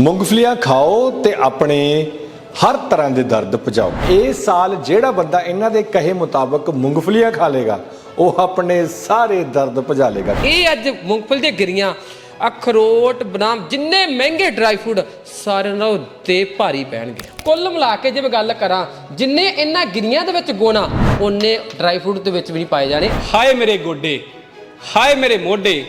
ਮੂੰਗਫਲੀਆਂ ਖਾਓ ਤੇ ਆਪਣੇ ਹਰ ਤਰ੍ਹਾਂ ਦੇ ਦਰਦ ਪਜਾਓ। ਇਸ ਸਾਲ ਜਿਹੜਾ ਬੰਦਾ ਇਹਨਾਂ ਦੇ ਕਹੇ ਮੁਤਾਬਕ ਮੂੰਗਫਲੀਆਂ ਖਾ ਲੇਗਾ ਉਹ ਆਪਣੇ ਸਾਰੇ ਦਰਦ ਭਜਾ ਲੇਗਾ। ਇਹ ਅੱਜ ਮੂੰਗਫਲੀ ਦੀਆਂ ਗਿਰੀਆਂ ਅਖਰੋਟ ਬਦਾਮ ਜਿੰਨੇ ਮਹਿੰਗੇ ਡਰਾਈ ਫਰੂਟ ਸਾਰਿਆਂ ਨਾਲੋਂ ਦੇ ਭਾਰੀ ਪੈਣਗੇ। ਕੁੱਲ ਮਿਲਾ ਕੇ ਜੇ ਮੈਂ ਗੱਲ ਕਰਾਂ ਜਿੰਨੇ ਇਹਨਾਂ ਗਿਰੀਆਂ ਦੇ ਵਿੱਚ ਗੁਣਾ ਉਹਨੇ ਡਰਾਈ ਫਰੂਟ ਦੇ ਵਿੱਚ ਵੀ ਨਹੀਂ ਪਾਏ ਜਾਣੇ। ਹਾਏ ਮੇਰੇ ਗੋਡੇ ਹਾਏ ਮੇਰੇ ਮੋਢੇ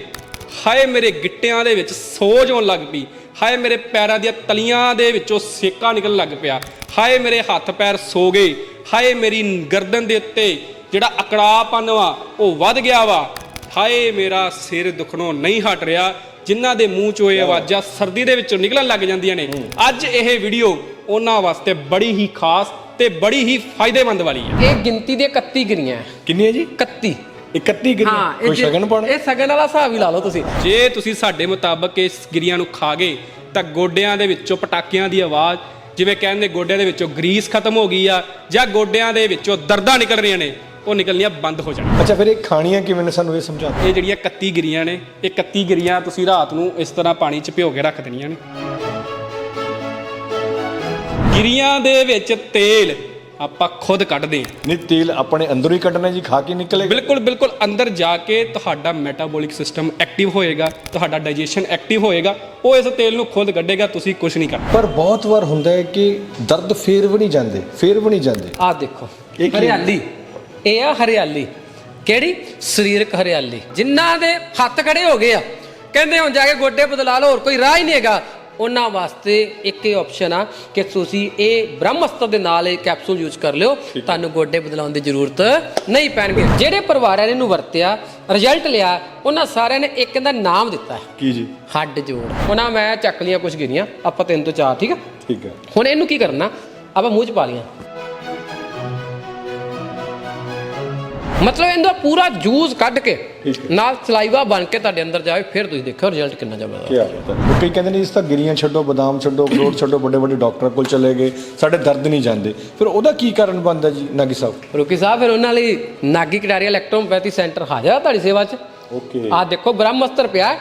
ਹਾਏ ਮੇਰੇ ਗਿੱਟਿਆਂ ਦੇ ਵਿੱਚ ਸੋਜ ਆਉਣ ਲੱਗ ਪਈ। ਹਾਏ ਮੇਰੇ ਪੈਰਾਂ ਦੀਆਂ ਤਲੀਆਂ ਦੇ ਵਿੱਚੋਂ ਸੇਕਾ ਨਿਕਲਣ ਲੱਗ ਪਿਆ। ਹਾਏ ਮੇਰੇ ਹੱਥ ਪੈਰ ਸੋ ਗਏ। ਹਾਏ ਮੇਰੀ ਗਰਦਨ ਦੇ ਉੱਤੇ ਜਿਹੜਾ ਅਕੜਾਪਨ ਵਾ ਉਹ ਵੱਧ ਗਿਆ ਵਾ। ਹਾਏ ਮੇਰਾ ਸਿਰ ਦੁਖਣੋਂ ਨਹੀਂ ਹਟ ਰਿਹਾ। ਜਿਨ੍ਹਾਂ ਦੇ ਮੂੰਹ ਚੋਂ ਇਹ ਆਵਾਜ਼ਾਂ ਸਰਦੀ ਦੇ ਵਿੱਚੋਂ ਨਿਕਲਣ ਲੱਗ ਜਾਂਦੀਆਂ ਨੇ। ਅੱਜ ਇਹ ਵੀਡੀਓ ਉਹਨਾਂ ਵਾਸਤੇ ਬੜੀ ਹੀ ਖਾਸ ਤੇ ਬੜੀ ਹੀ ਫਾਇਦੇਮੰਦ ਵਾਲੀ ਹੈ। ਇਹ ਗਿਣਤੀ ਦੇ 31 ਗਿਰੀਆਂ ਹੈ। ਕਿੰਨੀ ਹੈ ਜੀ? 31 31 ਗਿਰੀ ਕੋਈ ਜੇ- ਸ਼ਗਨ ਪਾਉਣਾ? ਇਹ ਸ਼ਗਨ ਵਾਲਾ ਹਿਸਾਬ ਹੀ ਲਾ ਲਓ ਤੁਸੀਂ। ਜੇ ਤੁਸੀਂ ਸਾਡੇ ਮੁਤਾਬਕ ਇਸ ਗਿਰੀਆਂ ਨੂੰ ਖਾ ਗਏ ਤਾਂ ਗੋਡਿਆਂ ਦੇ ਵਿੱਚੋਂ ਪਟਾਕਿਆਂ ਦੀ ਆਵਾਜ਼ ਜਿਵੇਂ ਕਹਿੰਦੇ ਗੋਡਿਆਂ ਦੇ ਵਿੱਚੋਂ ਗਰੀਸ ਖਤਮ ਹੋ ਗਈ ਆ ਜਾਂ ਗੋਡਿਆਂ ਦੇ ਵਿੱਚੋਂ ਦਰਦਾਂ ਨਿਕਲ ਰਹੀਆਂ ਨੇ ਉਹ ਨਿਕਲਣੀਆਂ ਬੰਦ ਹੋ ਜਾਣ। ਅੱਛਾ ਫਿਰ ਇਹ ਖਾਣੀਆਂ ਕਿਵੇਂ ਨੇ? ਸਾਨੂੰ ਇਹ ਸਮਝਾ ਦਿਓ। ਇਹ ਜਿਹੜੀਆਂ 31 ਗਿਰੀਆਂ ਨੇ ਇਹ 31 ਗਿਰੀਆਂ ਤੁਸੀਂ ਰਾਤ ਨੂੰ ਇਸ ਤਰ੍ਹਾਂ ਪਾਣੀ 'ਚ ਭਿਓ ਕੇ ਰੱਖ ਦੇਣੀਆਂ ਨੇ। ਗਿਰੀਆਂ ਦੇ ਵਿੱਚ ਤੇਲ ਆਪਾਂ ਖੁਦ ਕੱਢਦੇ ਹਾਂ। ਨਹੀਂ ਤੇਲ ਆਪਣੇ ਅੰਦਰੋਂ ਹੀ ਕੱਢਣਾ ਜੀ ਖਾ ਕੇ ਨਿਕਲੇਗਾ। ਬਿਲਕੁਲ ਬਿਲਕੁਲ ਅੰਦਰ ਜਾ ਕੇ ਤੁਹਾਡਾ ਮੈਟਾਬੋਲਿਕ ਸਿਸਟਮ ਐਕਟਿਵ ਹੋਏਗਾ ਤੁਹਾਡਾ ਡਾਈਜੈਸ਼ਨ ਐਕਟਿਵ ਹੋਏਗਾ ਉਹ ਇਸ ਤੇਲ ਨੂੰ ਖੁਦ ਕੱਢੇਗਾ ਤੁਸੀਂ ਕੁਝ ਨਹੀਂ ਕਰਨਾ ਪਰ ਬਹੁਤ ਵਾਰ ਹੁੰਦਾ ਹੈ ਕਿ ਦਰਦ ਫੇਰ ਵੀ ਨਹੀਂ ਜਾਂਦੇ ਫੇਰ ਵੀ ਨਹੀਂ ਜਾਂਦੇ। ਆਹ ਦੇਖੋ ਇਹ ਕੀ ਹੈ? ਹਰਿਆਲੀ। ਇਹ ਆ ਹਰਿਆਲੀ। ਕਿਹੜੀ? ਸਰੀਰਕ ਹਰਿਆਲੀ। ਜਿਨ੍ਹਾਂ ਦੇ ਹੱਥ ਖੜੇ ਹੋ ਗਏ ਆ ਕਹਿੰਦੇ ਹੁਣ ਜਾ ਕੇ ਗੋਡੇ ਬਦਲਾ ਲਓ ਹੋਰ ਕੋਈ ਰਾਹ ਹੀ ਨਹੀਂ ਹੈਗਾ। ਉਹਨਾਂ ਵਾਸਤੇ ਇੱਕ ਹੀ ਆਪਸ਼ਨ ਆ ਕਿ ਤੁਸੀਂ ਇਹ ਬ੍ਰਹਮਸਤਰ ਦੇ ਨਾਲ ਇਹ ਕੈਪਸੂਲ ਯੂਜ਼ ਕਰ ਲਿਓ। ਤੁਹਾਨੂੰ ਗੋਡੇ ਬਦਲਾਉਣ ਦੀ ਜ਼ਰੂਰਤ ਨਹੀਂ ਪੈਣਗੇ। ਜਿਹੜੇ ਪਰਿਵਾਰਾਂ ਨੇ ਇਹਨੂੰ ਵਰਤਿਆ ਰਿਜ਼ਲਟ ਲਿਆ ਉਹਨਾਂ ਸਾਰਿਆਂ ਨੇ ਇੱਕ ਦਾ ਨਾਮ ਦਿੱਤਾ ਕੀ ਜੀ? ਹੱਡ ਜੋੜ। ਉਹਨਾਂ ਮੈਂ ਚੱਕ ਲੀਆਂ ਕੁਝ ਗਿਰੀਆਂ ਆਪਾਂ ਤਿੰਨ ਤੋਂ ਚਾਰ ਠੀਕ ਆ ਠੀਕ ਹੈ। ਹੁਣ ਇਹਨੂੰ ਕੀ ਕਰਨਾ? ਆਪਾਂ ਮੂੰਹ 'ਚ ਪਾ ਲੀਆਂ। ਮਤਲਬ ਇਹਦਾ ਪੂਰਾ ਜੂਸ ਕੱਢ ਕੇ। ਨਾਲ ਸਲਾਈਵਾ ਬਣ ਕੇ ਤੁਹਾਡੇ ਅੰਦਰ ਜਾਵੇ ਫਿਰ ਤੁਸੀਂ ਦੇਖੋ ਰਿਜ਼ਲਟ ਕਿੰਨਾ ਕੀ ਜ਼ਬਰਦਸਤ ਬਾਤ ਹੈ? ਉਹ ਕਈ ਕਹਿੰਦੇ ਨੇ ਇਸ ਤਾਂ ਗਿਰੀਆਂ ਛੱਡੋ ਬਦਾਮ ਛੱਡੋ ਅਖਰੋਟ ਛੱਡੋ ਵੱਡੇ ਵੱਡੇ ਡਾਕਟਰ ਕੋਲ ਚਲੇ ਗਏ ਸਾਡੇ ਦਰਦ ਨਹੀਂ ਜਾਂਦੇ। ਫਿਰ ਉਹਦਾ ਕੀ ਕਾਰਨ ਬਣਦਾ ਜੀ ਨਾਗੀ ਸਾਹਿਬ? ਰੁਕੀ ਸਾਹਿਬ ਫਿਰ ਉਹਨਾਂ ਲਈ ਨਾਗੀ ਕਟਾਰੀਆ ਇਲੈਕਟ੍ਰੋਪੈਥੀ ਸੈਂਟਰ ਹਾਜ਼ਰ ਆ ਤੁਹਾਡੀ ਸੇਵਾ 'ਚ। ਓਕੇ। ਆਹ ਦੇਖੋ ਬ੍ਰਹਮਸਤਰ ਪਿਆ। ਹੈ।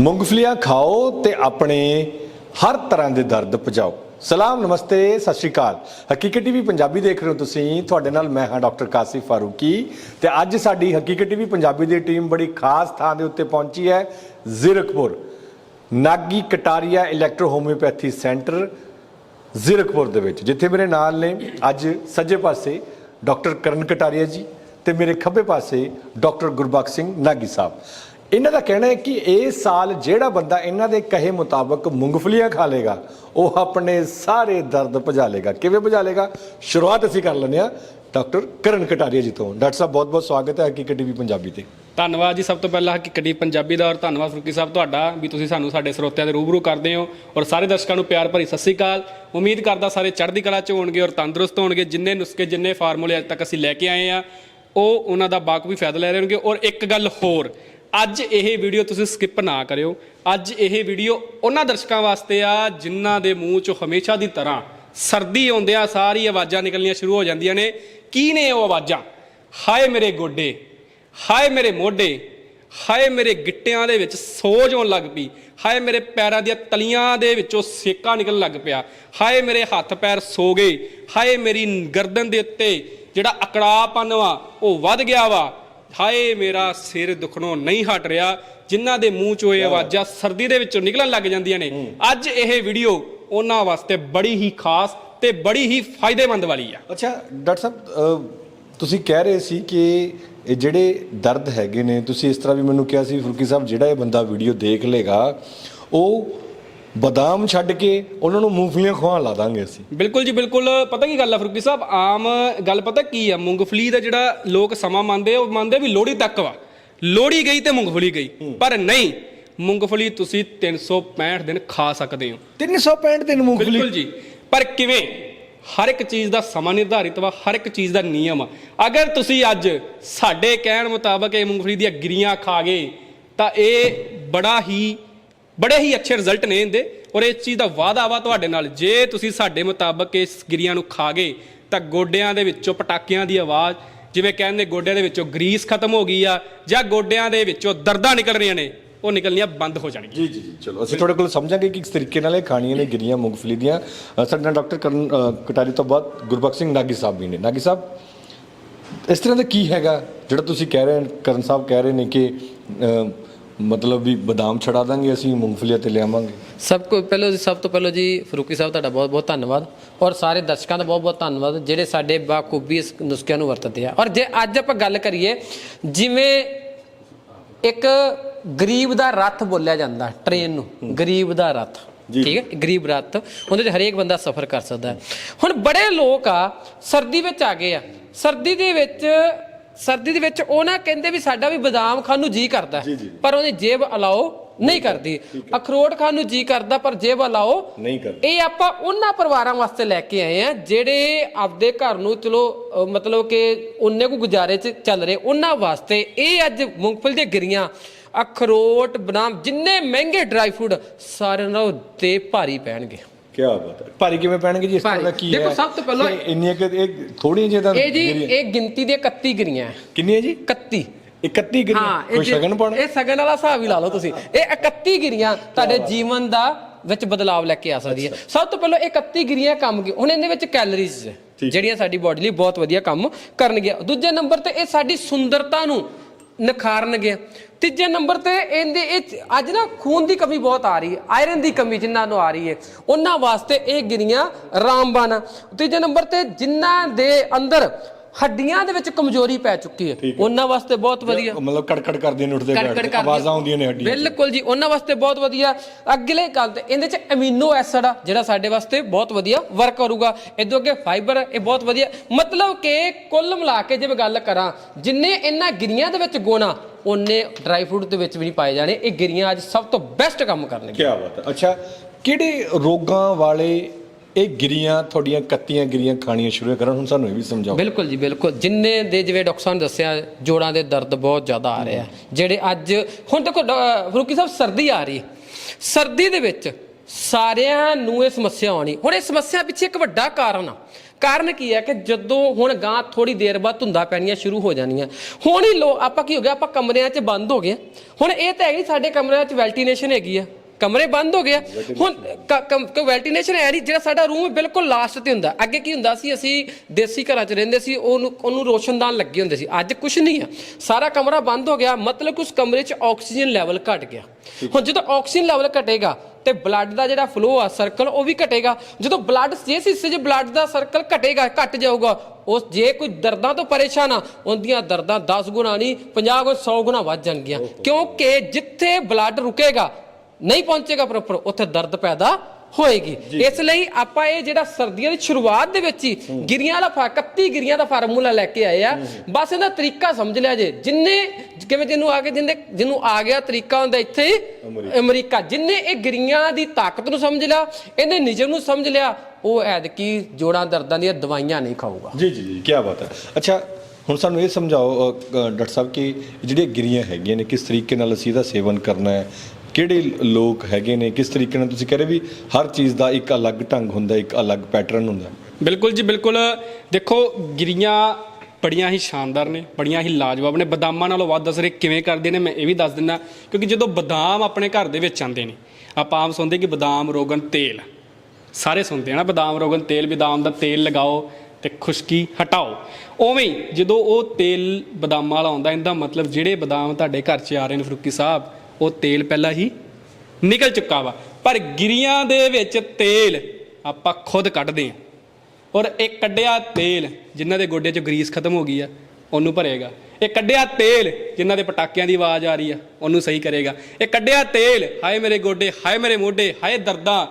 ਮੂੰਗਫਲੀਆਂ ਖਾਓ ਤੇ ਆਪਣੇ ਹਰ ਤਰ੍ਹਾਂ ਦੇ ਦਰਦ ਪਜਾਓ। ਸਲਾਮ, ਨਮਸਤੇ, ਸਤਿ ਸ਼੍ਰੀ ਅਕਾਲ। ਹਕੀਕਤ ਟੀਵੀ ਪੰਜਾਬੀ ਦੇਖ ਰਹੇ ਹੋ ਤੁਸੀਂ। ਤੁਹਾਡੇ ਨਾਲ ਮੈਂ ਹਾਂ ਡਾਕਟਰ ਕਾਸਿਫ ਫਾਰੂਕੀ। ਤੇ ਅੱਜ ਸਾਡੀ ਹਕੀਕਤ ਟੀਵੀ ਪੰਜਾਬੀ ਦੀ ਟੀਮ ਬੜੀ ਖਾਸ ਥਾਂ ਦੇ ਉੱਤੇ ਪਹੁੰਚੀ ਹੈ। Zirakpur, Nagi Kataria electro homeopathy centre Zirakpur ਦੇ ਵਿੱਚ, ਜਿੱਥੇ ਮੇਰੇ ਨਾਲ ਨੇ ਅੱਜ ਸੱਜੇ ਪਾਸੇ ਡਾਕਟਰ ਕਰਨ ਕਟਾਰੀਆ ਜੀ ਤੇ ਮੇਰੇ ਖੱਬੇ ਪਾਸੇ ਡਾਕਟਰ ਗੁਰਬਖਸ਼ ਸਿੰਘ ਨਾਗੀ ਸਾਹਿਬ। ਇਹਨਾਂ ਦਾ ਕਹਿਣਾ ਹੈ ਕਿ ਇਸ ਸਾਲ ਜਿਹੜਾ ਬੰਦਾ ਇਹਨਾਂ ਦੇ ਕਹੇ ਮੁਤਾਬਕ ਮੂੰਗਫਲੀਆਂ ਖਾ ਲੇਗਾ, ਉਹ ਆਪਣੇ ਸਾਰੇ ਦਰਦ ਭਜਾ ਲੇਗਾ। ਕਿਵੇਂ ਭਜਾ ਲੇਗਾ? ਸ਼ੁਰੂਆਤ ਅਸੀਂ ਕਰ ਲੈਂਦੇ ਹਾਂ। ਡਾਕਟਰ ਕਰਨ ਕਟਾਰੀਆ ਜੀ ਤੋਂ। ਡਾਕਟਰ ਸਾਹਿਬ, ਬਹੁਤ ਬਹੁਤ ਸਵਾਗਤ ਹੈ ਹਕੀਕਤ ਟੀਵੀ ਪੰਜਾਬੀ ਤੇ। ਧੰਨਵਾਦ ਜੀ ਸਭ ਤੋਂ ਪਹਿਲਾਂ ਹਕੀਕਤੀ ਪੰਜਾਬੀ ਦਾ ਔਰ ਧੰਨਵਾਦ ਫਰੂਕੀ ਸਾਹਿਬ ਤੁਹਾਡਾ ਵੀ ਤੁਸੀਂ ਸਾਨੂੰ ਸਾਡੇ ਸਰੋਤਿਆਂ ਦੇ ਰੂਬਰੂ ਕਰਦੇ ਹੋ। ਔਰ ਸਾਰੇ ਦਰਸ਼ਕਾਂ ਨੂੰ ਪਿਆਰ ਭਰੀ ਸਤਿ ਸ੍ਰੀ ਅਕਾਲ। ਉਮੀਦ ਕਰਦਾ ਸਾਰੇ ਚੜ੍ਹਦੀ ਕਲਾ ਚ ਹੋਣਗੇ ਔਰ ਤੰਦਰੁਸਤ ਹੋਣਗੇ। ਜਿੰਨੇ ਨੁਸਖੇ, ਜਿੰਨੇ ਫਾਰਮੂਲੇ ਅੱਜ ਤੱਕ ਅਸੀਂ ਲੈ ਕੇ ਆਏ ਆ, ਉਹ ਉਹਨਾਂ ਦਾ ਬਾਕੂਫੀ ਫਾਇਦਾ ਲੈ ਰਹੇ ਹੋਣਗੇ। ਔਰ ਇੱਕ ਗੱਲ ਹੋਰ ਅੱਜ ਇਹ ਵੀਡੀਓ ਤੁਸੀਂ ਸਕਿਪ ਨਾ ਕਰਿਓ। ਅੱਜ ਇਹ ਵੀਡੀਓ ਉਹਨਾਂ ਦਰਸ਼ਕਾਂ ਵਾਸਤੇ ਆ, ਜਿਨ੍ਹਾਂ ਦੇ ਮੂੰਹ ਚੋਂ ਹਮੇਸ਼ਾ ਦੀ ਤਰ੍ਹਾਂ ਸਰਦੀ ਆਉਂਦਿਆਂ ਸਾਰੀ ਆਵਾਜ਼ਾਂ ਨਿਕਲਣੀਆਂ ਸ਼ੁਰੂ ਹੋ ਜਾਂਦੀਆਂ ਨੇ। ਕੀ ਨੇ ਉਹ ਆਵਾਜ਼ਾਂ? ਹਾਏ ਮੇਰੇ ਗੋਡੇ, ਹਾਏ ਮੇਰੇ ਮੋਢੇ, ਹਾਏ ਮੇਰੇ ਗਿੱਟਿਆਂ ਦੇ ਵਿੱਚ ਸੋਜ ਹੋਣ ਲੱਗ ਪਈ, ਹਾਏ ਮੇਰੇ ਪੈਰਾਂ ਦੀਆਂ ਤਲੀਆਂ ਦੇ ਵਿੱਚੋਂ ਸੇਕਾ ਨਿਕਲਣ ਲੱਗ ਪਿਆ, ਹਾਏ ਮੇਰੇ ਹੱਥ ਪੈਰ ਸੋ ਗਏ, ਹਾਏ ਮੇਰੀ ਗਰਦਨ ਦੇ ਉੱਤੇ ਜਿਹੜਾ ਅਕੜਾਪਨ ਵਾ ਉਹ ਵੱਧ ਗਿਆ ਵਾ। ਹਾਏ ਮੇਰਾ ਸਿਰ ਦੁਖਣੋਂ ਨਹੀਂ ਹਟ ਰਿਹਾ। ਜਿਨ੍ਹਾਂ ਦੇ ਮੂੰਹ ਚੋਂ ਇਹ ਆਵਾਜ਼ਾਂ ਸਰਦੀ ਦੇ ਵਿੱਚੋਂ ਨਿਕਲਣ ਲੱਗ ਜਾਂਦੀਆਂ ਨੇ। ਅੱਜ ਇਹ ਵੀਡੀਓ ਉਹਨਾਂ ਵਾਸਤੇ ਬੜੀ ਹੀ ਖਾਸ ਤੇ ਬੜੀ ਹੀ ਫਾਇਦੇਮੰਦ ਵਾਲੀ ਆ। ਅੱਛਾ ਡਾਕਟਰ ਸਾਹਿਬ ਤੁਸੀਂ ਕਹਿ ਰਹੇ ਸੀ ਕਿ ਇਹ ਜਿਹੜੇ ਦਰਦ ਹੈਗੇ ਨੇ ਤੁਸੀਂ ਇਸ ਤਰ੍ਹਾਂ ਵੀ ਮੈਨੂੰ ਕਿਹਾ ਸੀ ਫੁਰਕੀ ਸਾਹਿਬ ਜਿਹੜਾ ਇਹ ਬੰਦਾ ਵੀਡੀਓ ਦੇਖ ਲੇਗਾ ਉਹ ਬਦਾਮ ਛੱਡ ਕੇ ਉਹਨਾਂ ਨੂੰ ਮੂੰਗਫਲੀਆਂ ਖਵਾਉਣ ਲਾ ਦਾਂਗੇ ਅਸੀਂ। ਬਿਲਕੁਲ ਜੀ ਬਿਲਕੁਲ। ਪਤਾ ਕੀ ਗੱਲ ਆ ਫਰੂਕੀ ਸਾਹਿਬ? ਆਮ ਗੱਲ ਪਤਾ ਕੀ ਆ? ਮੂੰਗਫਲੀ ਦਾ ਜਿਹੜਾ ਲੋਕ ਸਮਾਂ ਮੰਨਦੇ ਆ ਉਹ ਮੰਨਦੇ ਵੀ ਲੋਹੜੀ ਤੱਕ ਵਾ। ਲੋਹੜੀ ਗਈ ਤੇ ਮੂੰਗਫਲੀ ਗਈ। ਪਰ ਨਹੀਂ ਮੂੰਗਫਲੀ ਤੁਸੀਂ 365 ਦਿਨ ਖਾ ਸਕਦੇ ਹੋ। 365 ਦਿਨ ਮੂੰਗਫਲੀ? ਬਿਲਕੁਲ ਜੀ। ਪਰ ਕਿਵੇਂ? ਹਰ ਇੱਕ ਚੀਜ਼ ਦਾ ਸਮਾਂ ਨਿਰਧਾਰਿਤ ਵਾ ਹਰ ਇੱਕ ਚੀਜ਼ ਦਾ ਨਿਯਮ ਆ। ਅਗਰ ਤੁਸੀਂ ਅੱਜ ਸਾਡੇ ਕਹਿਣ ਮੁਤਾਬਕ ਇਹ ਮੂੰਗਫਲੀ ਦੀਆਂ ਗਿਰੀਆਂ ਖਾ ਗਏ ਤਾਂ ਇਹ ਬੜਾ ਹੀ ਬੜੇ ਹੀ ਅੱਛੇ ਰਿਜ਼ਲਟ ਨੇ ਇਹਦੇ। ਔਰ ਇਸ ਚੀਜ਼ ਦਾ ਵਾਅਦਾ ਵਾ ਤੁਹਾਡੇ ਨਾਲ। ਜੇ ਤੁਸੀਂ ਸਾਡੇ ਮੁਤਾਬਕ ਇਸ ਗਿਰੀਆਂ ਨੂੰ ਖਾ ਗਏ, ਤਾਂ ਗੋਡਿਆਂ ਦੇ ਵਿੱਚੋਂ ਪਟਾਕਿਆਂ ਦੀ ਆਵਾਜ਼, ਜਿਵੇਂ ਕਹਿੰਦੇ ਗੋਡਿਆਂ ਦੇ ਵਿੱਚੋਂ ਗਰੀਸ ਖਤਮ ਹੋ ਗਈ ਆ, ਜਾਂ ਗੋਡਿਆਂ ਦੇ ਵਿੱਚੋਂ ਦਰਦਾਂ ਨਿਕਲ ਰਹੀਆਂ ਨੇ, ਉਹ ਨਿਕਲਣੀਆਂ ਬੰਦ ਹੋ ਜਾਣਗੀਆਂ। ਜੀ ਜੀ ਜੀ, ਚਲੋ, ਅਸੀਂ ਤੁਹਾਡੇ ਕੋਲ ਸਮਝਾਂਗੇ ਕਿ ਕਿਸ ਤਰੀਕੇ ਨਾਲ ਇਹ ਖਾਣੀਆਂ ਨੇ ਗਿਰੀਆਂ ਮੂੰਗਫਲੀ ਦੀਆਂ। ਸਾਡੇ ਨਾਲ ਡਾਕਟਰ ਕਰਨ ਕਟਾਰੀ ਤੋਂ ਬਾਅਦ ਗੁਰਬਖਸ਼ ਸਿੰਘ ਨਾਗੀ ਸਾਹਿਬ ਵੀ ਨੇ। ਨਾਗੀ ਸਾਹਿਬ, ਇਸ ਤਰ੍ਹਾਂ ਦਾ ਕੀ ਹੈਗਾ ਜਿਹੜਾ ਤੁਸੀਂ ਕਹਿ ਰਹੇ ਕਰਨ ਸਾਹਿਬ ਕਹਿ ਰਹੇ ਨੇ ਕਿ ਮਤਲਬ ਵੀ ਬਦਾਮ ਛੜਾ ਦਾਂਗੇ ਅਸੀਂ ਮੂੰਗਫਲੀਆਂ ਤੇ ਲਿਆਵਾਂਗੇ। ਸਭ ਤੋਂ ਪਹਿਲਾਂ ਜੀ ਸਭ ਤੋਂ ਪਹਿਲਾਂ ਜੀ ਫਰੂਕੀ ਸਾਹਿਬ ਤੁਹਾਡਾ ਬਹੁਤ ਬਹੁਤ ਧੰਨਵਾਦ। ਔਰ ਸਾਰੇ ਦਰਸ਼ਕਾਂ ਦਾ ਬਹੁਤ ਬਹੁਤ ਧੰਨਵਾਦ ਜਿਹੜੇ ਸਾਡੇ ਬਾਖੂਬੀ ਇਸ ਨੁਸਖਿਆਂ ਨੂੰ ਵਰਤਦੇ ਆ। ਔਰ ਜੇ ਅੱਜ ਆਪਾਂ ਗੱਲ ਕਰੀਏ ਜਿਵੇਂ ਇੱਕ ਗਰੀਬ ਦਾ ਰੱਥ ਬੋਲਿਆ ਜਾਂਦਾ ਟ੍ਰੇਨ ਨੂੰ ਗਰੀਬ ਦਾ ਰੱਥ ਠੀਕ ਹੈ? ਗਰੀਬ ਰੱਥ ਉਹਦੇ 'ਚ ਹਰੇਕ ਬੰਦਾ ਸਫ਼ਰ ਕਰ ਸਕਦਾ। ਹੁਣ ਬੜੇ ਲੋਕ ਆ ਸਰਦੀ ਵਿੱਚ ਆ ਗਏ ਆ। ਸਰਦੀ ਦੇ ਵਿੱਚ ਸਰਦੀ ਦੇ ਵਿੱਚ ਉਹ ਨਾ ਕਹਿੰਦੇ ਵੀ ਸਾਡਾ ਵੀ ਬਦਾਮ ਖਾਣ ਨੂੰ ਜੀ ਕਰਦਾ। ਪਰ ਉਹਦੀ ਜੇਬ ਅਲਾਓ ਨਹੀਂ ਕਰਦੀ। ਅਖਰੋਟ ਖਾਣ ਨੂੰ ਜੀ ਕਰਦਾ ਪਰ ਜੇਬ ਅਲਾਓ ਨਹੀਂ ਕਰਦੇ। ਇਹ ਆਪਾਂ ਉਹਨਾਂ ਪਰਿਵਾਰਾਂ ਵਾਸਤੇ ਲੈ ਕੇ ਆਏ ਆ ਜਿਹੜੇ ਆਪਦੇ ਘਰ ਨੂੰ ਚਲੋ ਅਹ ਮਤਲਬ ਕਿ ਉਹਨੇ ਕੋ ਗੁਜ਼ਾਰੇ ਚ ਚੱਲ ਰਹੇ ਉਹਨਾਂ ਵਾਸਤੇ ਇਹ ਅੱਜ ਮੂੰਗਫਲੀ ਦੀਆਂ ਗਿਰੀਆਂ ਅਖਰੋਟ ਬਦਾਮ ਜਿੰਨੇ ਮਹਿੰਗੇ ਡਰਾਈ ਫਰੂਟ ਸਾਰਿਆਂ ਨਾਲੋਂ ਤੇ ਭਾਰੀ ਪੈਣਗੇ। ਕੀ ਬਾਤ ਹੈ। ਭਾਰੀ ਕਿਵੇਂ ਪੈਣਗੇ ਜੀ ਇਸ ਤਰ੍ਹਾਂ ਦਾ ਭਾਰੀ। ਕੀ ਹੈ? ਦੇਖੋ, ਸਭ ਤੋਂ ਪਹਿਲਾਂ- ਇਹ ਇੰਨੀਆਂ ਕਿ ਇਹ ਥੋੜੀਆਂ ਜਿਹੀਆਂ ਤਾਂ ਇਹ ਜੀ ਗਿਰੀਆਂ- ਇਹ ਗਿਣਤੀ ਦੀਆਂ 31 ਗਿਰੀਆਂ ਹੈ। ਕਿੰਨੀਆਂ ਜੀ? 31 31 ਗਿਰੀਆਂ? ਹਾਂ ਕੋਈ ਜੇ- ਸ਼ਗਨ ਪਾਉਣਾ? ਇਹ ਸਗਨ ਵਾਲਾ ਹਿਸਾਬ ਹੀ ਲਾ ਲਓ ਤੁਸੀਂ। ਇਹ 31 ਗਿਰੀਆਂ ਤੁਹਾਡੇ ਜੀਵਨ ਦਾ ਵਿੱਚ ਬਦਲਾਵ ਲੈ ਕੇ ਆ ਸਕਦੀ ਹੈ। ਸਭ ਤੋਂ ਪਹਿਲਾਂ ਇਹ 31 ਗਿਰੀਆਂ ਕੰਮ ਕੀ ਹੁਣ ਇਹਦੇ ਵਿੱਚ ਕੈਲਰੀਜ਼ ਜਿਹੜੀਆਂ ਸਾਡੀ ਬਾਡੀ ਲਈ ਬਹੁਤ ਵਧੀਆ ਕੰਮ ਕਰਨਗੀਆਂ। ਦੂਜੇ ਨੰਬਰ ਤੇ ਇਹ ਸਾਡੀ ਸੁੰਦਰਤਾ ਨੂੰ ਨਿਖਾਰਨਗੇ। ਤੀਜੇ ਨੰਬਰ ਤੇ ਇਹਦੇ ਇਹ ਅੱਜ ਨਾ ਖੂਨ ਦੀ ਕਮੀ ਬਹੁਤ ਆ ਰਹੀ ਹੈ, ਆਇਰਨ ਦੀ ਕਮੀ ਜਿਨ੍ਹਾਂ ਨੂੰ ਆ ਰਹੀ ਹੈ, ਉਹਨਾਂ ਵਾਸਤੇ ਇਹ ਗਿਰੀਆਂ ਰਾਮਬਾਨ ਤੀਜੇ ਨੰਬਰ ਤੇ ਜਿਨ੍ਹਾਂ ਦੇ ਅੰਦਰ ਹੱਡੀਆਂ ਦੇ ਵਿੱਚ ਕਮਜ਼ੋਰੀ ਪੈ ਚੁੱਕੀ ਹੈ। ਉਹਨਾਂ ਵਾਸਤੇ ਬਹੁਤ ਵਧੀਆ। ਮਤਲਬ ਕੜਕੜ ਕਰਦੀਆਂ ਨੇ ਉੱਠਦੇ ਬੈਠਦੇ। ਆਵਾਜ਼ਾਂ ਆਉਂਦੀਆਂ ਨੇ ਹੱਡੀਆਂ। ਬਿਲਕੁਲ ਜੀ ਉਹਨਾਂ ਵਾਸਤੇ ਬਹੁਤ ਵਧੀਆ। ਅਗਲੇ ਗੱਲ ਤੇ ਇਹਦੇ ਚ ਅਮੀਨੋ ਐਸਿਡ ਆ ਜਿਹੜਾ ਸਾਡੇ ਵਾਸਤੇ ਬਹੁਤ ਵਧੀਆ ਵਰਕ ਕਰੂਗਾ। ਇਦੋਂ ਅੱਗੇ ਫਾਈਬਰ ਇਹ ਬਹੁਤ ਵਧੀਆ। ਮਤਲਬ ਕਿ ਕੁੱਲ ਮਿਲਾ ਕੇ ਜੇ ਮੈਂ ਗੱਲ ਕਰਾਂ ਜਿੰਨੇ ਇਹਨਾਂ ਗਿਰੀਆਂ ਦੇ ਵਿੱਚ ਗੁਣਾ ਉਹਨੇ ਡਰਾਈ ਫਰੂਟ ਦੇ ਵਿੱਚ ਵੀ ਨਹੀਂ ਪਾਏ ਜਾਣੇ। ਇਹ ਗਿਰੀਆਂ ਅੱਜ ਸਭ ਤੋਂ ਬੈਸਟ ਕੰਮ ਕਰਨਗੇ ਕੀ ਬਾਤ ਹੈ। ਅੱਛਾ ਕਿਹੜੇ ਰੋਗਾਂ ਵਾਲੇ ਇਹ ਗਿਰੀਆਂ, ਤੁਹਾਡੀਆਂ ਕੱਤੀਆਂ ਗਿਰੀਆਂ ਖਾਣੀਆਂ ਸ਼ੁਰੂ ਕਰਨ, ਹੁਣ ਸਾਨੂੰ ਇਹ ਵੀ ਸਮਝਾਓ। ਬਿਲਕੁਲ ਜੀ, ਬਿਲਕੁਲ। ਜਿੰਨੇ ਦੇ ਜਿਵੇਂ ਡਾਕਟਰ ਸਾਹਿਬ ਨੇ ਦੱਸਿਆ, ਜੋੜਾਂ ਦੇ ਦਰਦ ਬਹੁਤ ਜ਼ਿਆਦਾ ਆ ਰਿਹਾ ਜਿਹੜੇ ਅੱਜ, ਹੁਣ ਦੇਖੋ ਡਾ- ਫਰੂਕੀ ਸਾਹਿਬ, ਸਰਦੀ ਆ ਰਹੀ। ਸਰਦੀ ਦੇ ਵਿੱਚ ਸਾਰਿਆਂ ਨੂੰ ਇਹ ਸਮੱਸਿਆ ਆਉਣੀ। ਹੁਣ ਇਹ ਸਮੱਸਿਆ ਪਿੱਛੇ ਇੱਕ ਵੱਡਾ ਕਾਰਨ ਆ। ਕਾਰਨ ਕੀ ਹੈ ਕਿ ਜਦੋਂ ਹੁਣ ਗਾਂ ਥੋੜੀ ਦੇਰ ਬਾਅਦ ਧੁੰਦਾ ਪੈਣੀਆਂ ਸ਼ੁਰੂ ਹੋ ਜਾਣੀਆਂ। ਹੁਣ ਹੀ ਲੋ, ਆਪਾਂ ਕੀ ਹੋ ਗਿਆ, ਆਪਾਂ ਕਮਰਿਆਂ 'ਚ ਬੰਦ ਹੋ ਗਏ ਹੁਣ ਇਹ ਤਾਂ ਹੈਗੀ ਸਾਡੇ ਕਮਰਿਆਂ 'ਚ ਵੈਂਟੀਲੇਸ਼ਨ ਹੈਗੀ ਆ। ਕਮਰੇ ਬੰਦ ਹੋ ਗਏ ਆ। ਹੁਣ ਕਿ ਵੈਂਟੀਲੇਸ਼ਨ ਹੈ ਨਹੀਂ ਜਿਹੜਾ ਸਾਡਾ ਰੂਮ ਬਿਲਕੁਲ ਲਾਸਟ ਤੇ ਹੁੰਦਾ। ਅੱਗੇ ਕੀ ਹੁੰਦਾ ਸੀ ਅਸੀਂ ਦੇਸੀ ਘਰਾਂ 'ਚ ਰਹਿੰਦੇ ਸੀ ਉਹਨੂੰ ਉਹਨੂੰ ਰੋਸ਼ਨਦਾਨ ਲੱਗੇ ਹੁੰਦੇ ਸੀ। ਅੱਜ ਕੁਝ ਨਹੀਂ ਆ। ਸਾਰਾ ਕਮਰਾ ਬੰਦ ਹੋ ਗਿਆ ਮਤਲਬ ਕਿ ਉਸ ਕਮਰੇ 'ਚ ਆਕਸੀਜਨ ਲੈਵਲ ਘਟ ਗਿਆ। ਹੁਣ ਜਦੋਂ ਆਕਸੀਜਨ ਲੈਵਲ ਘਟੇਗਾ ਤੇ ਬਲੱਡ ਦਾ ਜਿਹੜਾ ਫਲੋ ਆ ਸਰਕਲ ਉਹ ਵੀ ਘਟੇਗਾ। ਜਦੋਂ ਬਲੱਡ ਜਿਸ ਹਿੱਸੇ 'ਚ ਬਲੱਡ ਦਾ ਸਰਕਲ ਘਟੇਗਾ ਘਟ ਜਾਊਗਾ ਉਸ ਜੇ ਕੋਈ ਦਰਦਾਂ ਤੋਂ ਪਰੇਸ਼ਾਨ ਆ ਉਹਦੀਆਂ ਦਰਦਾਂ 10 ਗੁਣਾ ਨਹੀਂ 50 ਗੁਣਾ 100 ਗੁਣਾ ਵੱਧ ਜਾਣਗੀਆਂ। ਕਿਉਂਕਿ ਜਿੱਥੇ ਬਲੱਡ ਰੁਕੇਗਾ ਨਹੀਂ ਪਹੁੰਚੇਗਾ ਪ੍ਰੋਪਰ ਉੱਥੇ ਦਰਦ ਪੈਦਾ ਹੋਏਗੀ। ਇਸ ਲਈ ਆਪਾਂ ਇਹ ਜਿਹੜਾ ਸਰਦੀਆਂ ਦੀ ਸ਼ੁਰੂਆਤ ਦੇ ਵਿੱਚ ਹੀ ਗਿਰੀਆਂ ਦਾ ਫਾ 31 ਗਿਰੀਆਂ ਦਾ ਫਾਰਮੂਲਾ ਲੈ ਕੇ ਆਏ ਆ। ਬਸ ਇਹਦਾ ਤਰੀਕਾ ਸਮਝ ਲਿਆ ਜੇ। ਜਿੰਨੇ ਕਿਵੇਂ ਜਿਹਨੂੰ ਆ ਕੇ ਜਿੰਨੇ ਜਿਹਨੂੰ ਆ ਗਿਆ ਤਰੀਕਾ ਹੁੰਦਾ ਇੱਥੇ ਅਮਰੀਕਾ। ਜਿੰਨੇ ਇਹ ਗਿਰੀਆਂ ਦੀ ਤਾਕਤ ਨੂੰ ਸਮਝ ਲਿਆ ਇਹਨੇ ਨਿਜਮ ਨੂੰ ਸਮਝ ਲਿਆ ਉਹ ਐਦਕੀ ਜੋੜਾਂ ਦਰਦਾਂ ਦੀਆਂ ਦਵਾਈਆਂ ਨਹੀਂ ਖਾਊਗਾ। ਜੀ ਜੀ ਜੀ ਕੀ ਬਾਤ ਹੈ। ਅੱਛਾ ਹੁਣ ਸਾਨੂੰ ਇਹ ਸਮਝਾਓ ਡਾਕਟਰ ਸਾਹਿਬ ਕਿ ਜਿਹੜੀਆਂ ਗਿਰੀਆਂ ਹੈਗੀਆਂ ਨੇ ਕਿਸ ਤਰੀਕੇ ਨਾਲ ਅਸੀਂ ਇਹਦਾ ਸੇਵਨ ਕਰਨਾ ਹੈ? ਕਿਹੜੇ ਲੋਕ ਹੈਗੇ ਨੇ, ਕਿਸ ਤਰੀਕੇ ਨਾਲ ਤੁਸੀਂ ਕਹਿ ਰਹੇ ਵੀ ਹਰ ਚੀਜ਼ ਦਾ ਇੱਕ ਅਲੱਗ ਢੰਗ ਹੁੰਦਾ, ਇੱਕ ਅਲੱਗ ਪੈਟਰਨ ਹੁੰਦਾ? ਬਿਲਕੁਲ ਜੀ, ਬਿਲਕੁਲ। ਦੇਖੋ, ਗਿਰੀਆਂ ਬੜੀਆਂ ਹੀ ਸ਼ਾਨਦਾਰ ਨੇ, ਬੜੀਆਂ ਹੀ ਲਾਜਵਾਬ ਨੇ। ਬਦਾਮਾਂ ਨਾਲੋਂ ਵੱਧ ਅਸਰ ਇਹ ਕਿਵੇਂ ਕਰਦੇ ਨੇ, ਮੈਂ ਇਹ ਵੀ ਦੱਸ ਦਿੰਦਾ, ਕਿਉਂਕਿ ਜਦੋਂ ਬਦਾਮ ਆਪਣੇ ਘਰ ਦੇ ਵਿੱਚ ਆਉਂਦੇ ਨੇ, ਆਪਾਂ ਆਮ ਸੁਣਦੇ ਕਿ ਬਦਾਮ ਰੋਗਨ ਤੇਲ। ਸਾਰੇ ਸੁਣਦੇ ਆ ਨਾ, ਬਦਾਮ ਰੋਗਨ ਤੇਲ ਬਦਾਮ ਦਾ ਤੇਲ ਲਗਾਓ ਤੇ ਖੁਸ਼ਕੀ ਹਟਾਓ। ਉਵੇਂ ਹੀ ਜਦੋਂ ਉਹ ਤੇਲ ਬਦਾਮਾਂ ਵਾਲਾ ਆਉਂਦਾ, ਇਹਦਾ ਮਤਲਬ ਜਿਹੜੇ ਬਦਾਮ ਤੁਹਾਡੇ ਘਰ 'ਚ ਆ ਰਹੇ ਨੇ, ਫਰੂਕੀ ਸਾਹਿਬ ਉਹ ਤੇਲ ਪਹਿਲਾਂ ਹੀ ਨਿਕਲ ਚੁੱਕਾ ਵਾ। ਪਰ ਗਿਰੀਆਂ ਦੇ ਵਿੱਚ ਤੇਲ ਆਪਾਂ ਖੁਦ ਕੱਢਦੇ ਹਾਂ। ਔਰ ਇਹ ਕੱਢਿਆ ਤੇਲ, ਜਿਨ੍ਹਾਂ ਦੇ ਗੋਡੇ 'ਚ ਗਰੀਸ ਖਤਮ ਹੋ ਗਈ ਆ, ਉਹਨੂੰ ਭਰੇਗਾ। ਇਹ ਕੱਢਿਆ ਤੇਲ, ਜਿਨ੍ਹਾਂ ਦੇ ਪਟਾਕਿਆਂ ਦੀ ਆਵਾਜ਼ ਆ ਰਹੀ ਆ, ਉਹਨੂੰ ਸਹੀ ਕਰੇਗਾ। ਇਹ ਕੱਢਿਆ ਤੇਲ, ਹਾਏ ਮੇਰੇ ਗੋਡੇ, ਹਾਏ ਮੇਰੇ ਮੋਢੇ, ਹਾਏ ਦਰਦਾਂ,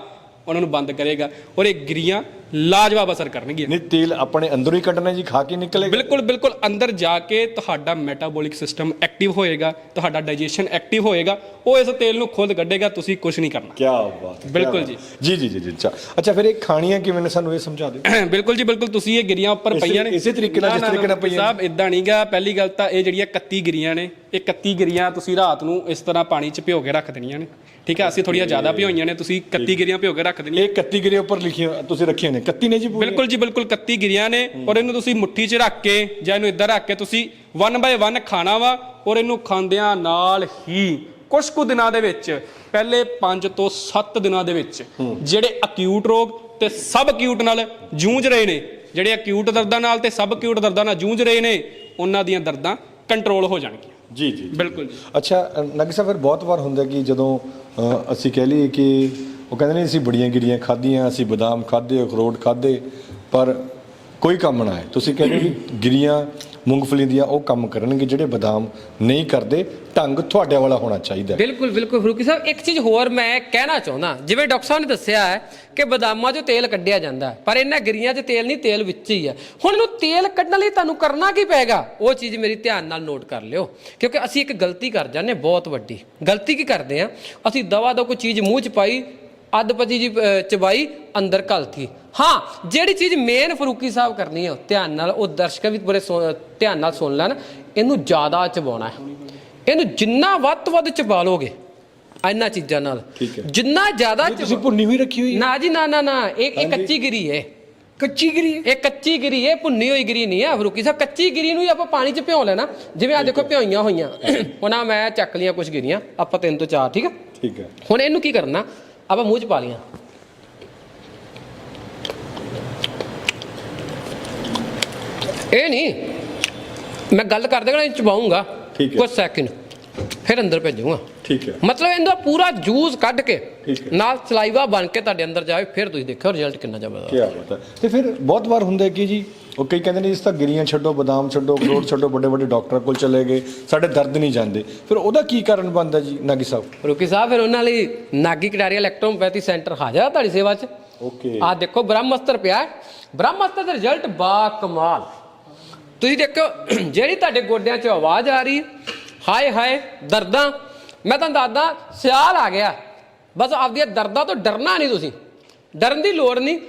ਉਹਨਾਂ ਨੂੰ ਬੰਦ ਕਰੇਗਾ। ਔਰ ਇਹ ਗਿਰੀਆਂ ਲਾਜਵਾਬ ਅਸਰ ਕਰਨਗੀਆਂ। ਨਹੀਂ ਤੇਲ ਆਪਣੇ ਅੰਦਰੋਂ ਹੀ ਕੱਢਣਾ ਜੀ ਖਾ ਕੇ ਨਿਕਲੇਗਾ। ਬਿਲਕੁਲ ਬਿਲਕੁਲ ਅੰਦਰ ਜਾ ਕੇ ਤੁਹਾਡਾ ਮੈਟਾਬੋਲਿਕ ਸਿਸਟਮ ਐਕਟਿਵ ਹੋਏਗਾ ਤੁਹਾਡਾ ਡਾਈਜੈਸ਼ਨ ਐਕਟਿਵ ਹੋਏਗਾ ਉਹ ਇਸ ਤੇਲ ਨੂੰ ਖੁਦ ਕੱਢੇਗਾ ਤੁਸੀਂ ਕੁਝ ਨਹੀਂ ਕਰਨਾ। ਕੀ ਬਾਤ ਹੈ, ਕਿਆ ਬਿਲਕੁਲ ਬਾਤ। ਜੀ। ਜੀ ਜੀ ਜੀ ਅੱਛਾ। ਅੱਛਾ ਫਿਰ ਇਹ ਖਾਣੀਆਂ ਕਿਵੇਂ ਨੇ ਸਾਨੂੰ ਇਹ ਸਮਝਾ ਦਿਓ। ਬਿਲਕੁਲ ਜੀ ਬਿਲਕੁਲ ਤੁਸੀਂ ਇਹ ਗਿਰੀਆਂ ਉੱਪਰ ਇਸੇ- ਪਈਆਂ ਨੇ। ਇਸੇ ਤਰੀਕੇ ਨਾਲ ਨਾ, ਜਿਸ ਨਾ, ਤਰੀਕੇ ਨਾਲ ਨਾ, ਪਈਆਂ। ਸਾਹਿਬ ਇਦਾਂ ਨਹੀਂਗਾ ਪਹਿਲੀ ਗੱਲ ਤਾਂ ਇਹ ਜਿਹੜੀਆਂ 31 ਗਿਰੀਆਂ ਨੇ ਇਹ 31 ਗਿਰੀਆਂ ਤੁਸੀਂ ਰਾਤ ਨੂੰ ਇਸ ਤਰ੍ਹਾਂ ਪਾਣੀ 'ਚ ਭਿਓ ਕੇ ਰੱਖ ਦੇਣੀਆਂ ਨੇ। ਠੀਕ ਹੈ ਅਸੀਂ ਥੋੜੀਆਂ ਜ਼ਿਆਦਾ ਭਿਓਈਆਂ ਨੇ ਤੁਸੀਂ 31 ਗਿਰੀਆਂ ਭਿਓ ਕੇ ਰੱਖ ਦੇਣੀਆਂ। ਇਹ 31 ਗਿਰੀਆਂ ਉੱਪਰ ਲਿਖੀਆਂ ਤੁਸੀਂ ਰੱਖੀਆਂ ਨੇ 31 ਨੇ ਜੀ ਪੂਰੇ। ਬਿਲਕੁਲ ਜੀ ਬਿਲਕੁਲ 31 ਗਿਰੀਆਂ ਨੇ। ਔਰ ਇਹਨੂੰ ਤੁਸੀਂ ਮੁੱਠੀ 'ਚ ਰੱਖ ਕੇ ਜਾਂ ਇਹਨੂੰ ਇੱਧਰ ਰੱਖ ਕੇ ਤੁਸੀਂ 1 ਬਾਏ 1 ਖਾਣਾ ਵਾ ਔਰ ਇਹਨੂੰ ਖਾਂਦਿਆਂ ਨਾਲ ਹੀ ਕੁਝ ਕੁ ਦਿਨਾਂ ਦੇ ਵਿੱਚ ਪਹਿਲੇ 5 ਤੋਂ 7 ਦਿਨਾਂ ਦੇ ਵਿੱਚ ਜਿਹੜੇ ਅਕਿਊਟ ਰੋਗ ਤੇ ਸਬ ਅਕਿਊਟ ਨਾਲ ਜੂਝ ਰਹੇ ਨੇ ਜਿਹੜੇ ਅਕਿਊਟ ਦਰਦਾਂ ਨਾਲ ਤੇ ਸਬ ਅਕਿਊਟ ਦਰਦਾਂ ਨਾਲ ਜੂਝ ਰਹੇ ਨੇ ਉਹਨਾਂ ਦੀਆਂ ਦਰਦਾਂ ਕੰਟਰੋਲ ਹੋ ਜਾਣਗੀਆਂ। ਜੀ ਜੀ ਬਿਲਕੁਲ ਅੱਛਾ ਨਗੀ ਸਾਹਿਬ ਫਿਰ ਬਹੁਤ ਵਾਰ ਹੁੰਦਾ ਕਿ ਜਦੋਂ ਅਸੀਂ ਕਹਿ ਲਈਏ ਕਿ ਉਹ ਕਹਿੰਦੇ ਨੇ ਅਸੀਂ ਬੜੀਆਂ ਗਿਰੀਆਂ ਖਾਧੀਆਂ ਅਸੀਂ ਬਦਾਮ ਖਾਧੇ ਅਖਰੋਟ ਖਾਧੇ ਪਰ ਕੋਈ ਕੰਮ ਨਾ ਆਏ। ਤੁਸੀਂ ਕਹਿੰਦੇ ਵੀ ਗਿਰੀਆਂ ਮੂੰਗਫਲੀ ਦੀਆਂ ਉਹ ਕੰਮ ਕਰਨਗੇ ਜਿਹੜੇ ਬਦਾਮ ਨਹੀਂ ਕਰਦੇ ਢੰਗ ਤੁਹਾਡੇ ਵਾਲਾ ਹੋਣਾ ਚਾਹੀਦਾ ਹੈ। ਬਿਲਕੁਲ ਬਿਲਕੁਲ ਫਰੂਕੀ ਸਾਹਿਬ ਇੱਕ ਚੀਜ਼ ਹੋਰ ਮੈਂ ਕਹਿਣਾ ਚਾਹੁੰਦਾ। ਜਿਵੇਂ ਡਾਕਟਰ ਸਾਹਿਬ ਨੇ ਦੱਸਿਆ ਹੈ ਕਿ ਬਦਾਮਾਂ 'ਚੋਂ ਤੇਲ ਕੱਢਿਆ ਜਾਂਦਾ ਹੈ, ਪਰ ਇਹਨਾਂ ਗਿਰੀਆਂ 'ਚ ਤੇਲ ਨਹੀਂ ਤੇਲ ਵਿੱਚ ਹੀ ਹੈ। ਹੁਣ ਇਹਨੂੰ ਤੇਲ ਕੱਢਣ ਲਈ ਤੁਹਾਨੂੰ ਕਰਨਾ ਕੀ ਪਏਗਾ? ਉਹ ਚੀਜ਼ ਮੇਰੀ ਧਿਆਨ ਨਾਲ ਨੋਟ ਕਰ ਲਿਓ ਕਿਉਂਕਿ ਅਸੀਂ ਇੱਕ ਗਲਤੀ ਕਰ ਜਾਂਦੇ ਹਾਂ ਬਹੁਤ ਵੱਡੀ। ਗਲਤੀ ਕੀ ਕਰਦੇ ਆ ਅਸੀਂ ਦਵਾ ਦਾ ਕੋਈ ਚੀਜ਼ ਮੂੰਹ 'ਚ ਪਾਈ ਅੱਧ ਪਜੀ ਜੀ ਚਬਾਈ ਅੰਦਰ ਘਲਤੀ। ਹਾਂ ਜਿਹੜੀ ਚੀਜ਼ ਮੇਨ ਫਰੂਕੀ ਸਾਹਿਬ ਕਰਨੀ ਹੈ ਧਿਆਨ ਨਾਲ ਉਹ ਦਰਸ਼ਕ ਵੀ ਬੜੇ ਸੋ- ਧਿਆਨ ਨਾਲ ਸੁਣ ਲੈਣ ਇਹਨੂੰ ਜ਼ਿਆਦਾ ਚਬਾਉਣਾ ਹੈ। ਇਹਨੂੰ ਜਿੰਨਾ ਵੱਧ ਤੋਂ ਵੱਧ ਚਬਾ ਲੋਗੇ ਇਹਨਾਂ ਚੀਜ਼ਾਂ ਨਾਲ। ਜਿੰਨਾ ਜ਼ਿਆਦਾ ਤੁਸੀਂ ਭੁੰਨੀ ਹੋਈ ਰੱਖੀ ਹੋਈ ਨਾ ਜੀ ਨਾ ਨਾ ਨਾ ਇਹ ਇਹ ਕੱਚੀ ਗਿਰੀ ਹੈ। ਕੱਚੀ ਗਿਰੀ ਇਹ ਕੱਚੀ ਗਿਰੀ ਹੈ ਭੁੰਨੀ ਹੋਈ ਗਿਰੀ ਨਹੀਂ ਹੈ ਫਰੂਕੀ ਸਾਹਿਬ। ਕੱਚੀ ਗਿਰੀ ਨੂੰ ਹੀ ਆਪਾਂ ਪਾਣੀ 'ਚ ਭਿਉਂ ਲੈਣਾ। ਜਿਵੇਂ ਆ ਦੇਖੋ ਭਿਉਈਆਂ ਹੋਈਆਂ। ਉਹਨਾਂ ਮੈਂ ਚੱਕ ਲੀਆਂ ਕੁਝ ਗਿਰੀਆਂ। ਆਪਾਂ ਤਿੰਨ ਤੋਂ ਚਾਰ ਠੀਕ ਹੈ? ਠੀਕ ਹੈ। ਹੁਣ ਇਹਨੂੰ ਕੀ ਕਰਨਾ? ਆਪਾਂ ਮੂੰਹ 'ਚ ਪਾ ਲੀਆਂ ਇਹ ਨਹੀਂ ਮੈਂ ਗੱਲ ਕਰਦੇ ਨਾ ਚਬਾਉਂਗਾ। ਠੀਕ ਹੈ। ਕੁਝ ਸੈਕਿੰਡ ਫਿਰ ਅੰਦਰ ਭੇਜੂਗਾ। ਠੀਕ ਹੈ। ਮਤਲਬ ਇਹਦਾ ਪੂਰਾ ਜੂਸ ਕੱਢ ਕੇ। ਨਾਲ ਸਲਾਈਵਾ ਬਣ ਕੇ ਤੁਹਾਡੇ ਅੰਦਰ ਜਾਵੇ ਫਿਰ ਤੁਸੀਂ ਦੇਖੋ ਰਿਜ਼ਲਟ ਕਿੰਨਾ ਜ਼ਬਰਦਸਤ। ਕੀ ਬਾਤ ਹੈ। ਤੇ ਫਿਰ ਬਹੁਤ ਵਾਰ ਹੁੰਦਾ ਕਿ ਜੀ? ਉਹ ਕਈ ਕਹਿੰਦੇ ਨੇ ਇਸ ਤਾਂ ਗਿਰੀਆਂ ਛੱਡੋ ਬਦਾਮ ਛੱਡੋ ਅਖਰੋਟ ਛੱਡੋ ਵੱਡੇ ਵੱਡੇ ਡਾਕਟਰਾਂ ਕੋਲ ਚਲੇ ਗਏ ਸਾਡੇ ਦਰਦ ਨਹੀਂ ਜਾਂਦੇ। ਫਿਰ ਉਹਦਾ ਕੀ ਕਾਰਨ ਬਣਦਾ ਜੀ ਨਾਗੀ ਸਾਹਿਬ? ਰੁਕੀ ਸਾਹਿਬ ਫਿਰ ਉਹਨਾਂ ਲਈ ਨਾਗੀ ਕਟਾਰੀਆ ਇਲੈਕਟ੍ਰੋਪੈਥੀ ਸੈਂਟਰ ਹਾਜ਼ਰ ਆ ਤੁਹਾਡੀ ਸੇਵਾ 'ਚ। ਓਕੇ। ਆ ਦੇਖੋ ਬ੍ਰਹਮਸਤਰ ਪਿਆ। ਬ੍ਰਹਮਸਤਰ ਦਾ ਰਿਜ਼ਲਟ ਬਾ ਕਮਾਲ। ਤੁਸੀਂ ਦੇਖੋ ਜਿਹੜੀ ਤੁਹਾਡੇ ਗੋਡਿਆਂ 'ਚ ਆਵਾਜ਼ ਆ ਰਹੀ ਹਾਏ ਹਾਏ ਦਰਦਾਂ। ਮੈਂ ਤੁਹਾਨੂੰ ਦੱਸਦਾ ਸਿਆਲ ਆ ਗਿਆ। ਬਸ ਆਪਦੀਆਂ ਦਰਦਾਂ ਤੋਂ ਡਰਨਾ ਨਹੀਂ ਤੁਸੀਂ। ਡਰਨ ਦੀ ਲੋੜ ਨਹੀਂ।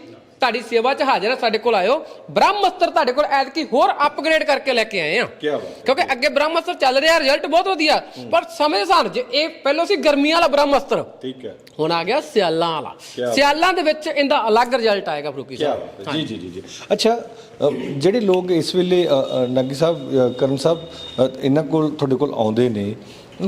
ਤੁਹਾਡੀ ਸੇਵਾ 'ਚ ਹਾਜ਼ਰ ਹੈ ਸਾਡੇ ਕੋਲ ਆਇਓ। ਬ੍ਰਹਮਸਤਰ ਤੁਹਾਡੇ ਕੋਲ ਐਤਕੀ ਹੋਰ ਅਪਗ੍ਰੇਡ ਕਰਕੇ ਲੈ ਕੇ ਆਏ ਆ। ਕੀ ਬਾਤ। ਕਿਉਂਕਿ ਅੱਗੇ ਬ੍ਰਹਮਸਤਰ ਚੱਲ ਰਿਹਾ ਰਿਜ਼ਲਟ ਬਹੁਤ ਵਧੀਆ। ਪਰ ਸਮੇਂ ਸਾਨ ਜੇ ਇਹ ਪਹਿਲਾਂ ਸੀ ਗਰਮੀਆਂ ਵਾਲਾ ਬ੍ਰਹਮਸਤਰ। ਠੀਕ ਹੈ। ਹੁਣ ਆ ਗਿਆ ਸਿਆਲਾਂ ਵਾਲਾ। ਸਿਆਲਾਂ ਦੇ ਵਿੱਚ ਇਹਦਾ ਅਲੱਗ ਰਿਜ਼ਲਟ ਆਏਗਾ ਫਰੂਕੀ ਕੀ ਸਾਹਿਬ। ਜੀ ਜੀ ਜੀ ਜੀ। ਅੱਛਾ ਜਿਹੜੇ ਲੋਕ ਇਸ ਵੇਲੇ ਨਾਗੀ ਸਾਹਿਬ ਕਰਨ ਸਾਹਿਬ ਇਹਨਾਂ ਕੋਲ ਤੁਹਾਡੇ ਕੋਲ ਆਉਂਦੇ ਨੇ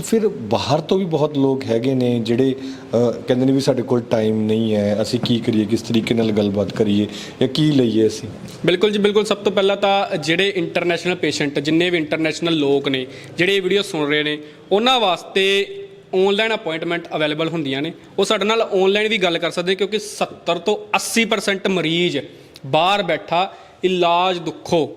ਫਿਰ ਬਾਹਰ ਤੋਂ ਵੀ ਬਹੁਤ ਲੋਕ ਹੈਗੇ ਨੇ ਜਿਹੜੇ ਕਹਿੰਦੇ ਨੇ ਵੀ ਸਾਡੇ ਕੋਲ ਟਾਈਮ ਨਹੀਂ ਹੈ, ਅਸੀਂ ਕੀ ਕਰੀਏ, ਕਿਸ ਤਰੀਕੇ ਨਾਲ ਗੱਲਬਾਤ ਕਰੀਏ ਜਾਂ ਕੀ ਲਈਏ ਅਸੀਂ? ਬਿਲਕੁਲ ਜੀ, ਬਿਲਕੁਲ। ਸਭ ਤੋਂ ਪਹਿਲਾਂ ਤਾਂ ਜਿਹੜੇ ਇੰਟਰਨੈਸ਼ਨਲ ਪੇਸ਼ੈਂਟ ਜਿੰਨੇ ਵੀ ਇੰਟਰਨੈਸ਼ਨਲ ਲੋਕ ਨੇ, ਜਿਹੜੇ ਇਹ ਵੀਡੀਓ ਸੁਣ ਰਹੇ ਨੇ, ਉਹਨਾਂ ਵਾਸਤੇ ਆਨਲਾਈਨ ਅਪਾਇੰਟਮੈਂਟ ਅਵੇਲੇਬਲ ਹੁੰਦੀਆਂ ਨੇ। ਉਹ ਸਾਡੇ ਨਾਲ ਆਨਲਾਈਨ ਵੀ ਗੱਲ ਕਰ ਸਕਦੇ ਕਿਉਂਕਿ 70 ਤੋਂ 80% ਮਰੀਜ਼ ਬਾਹਰ ਬੈਠਾ, ਇਲਾਜ ਦੁੱਖੋ।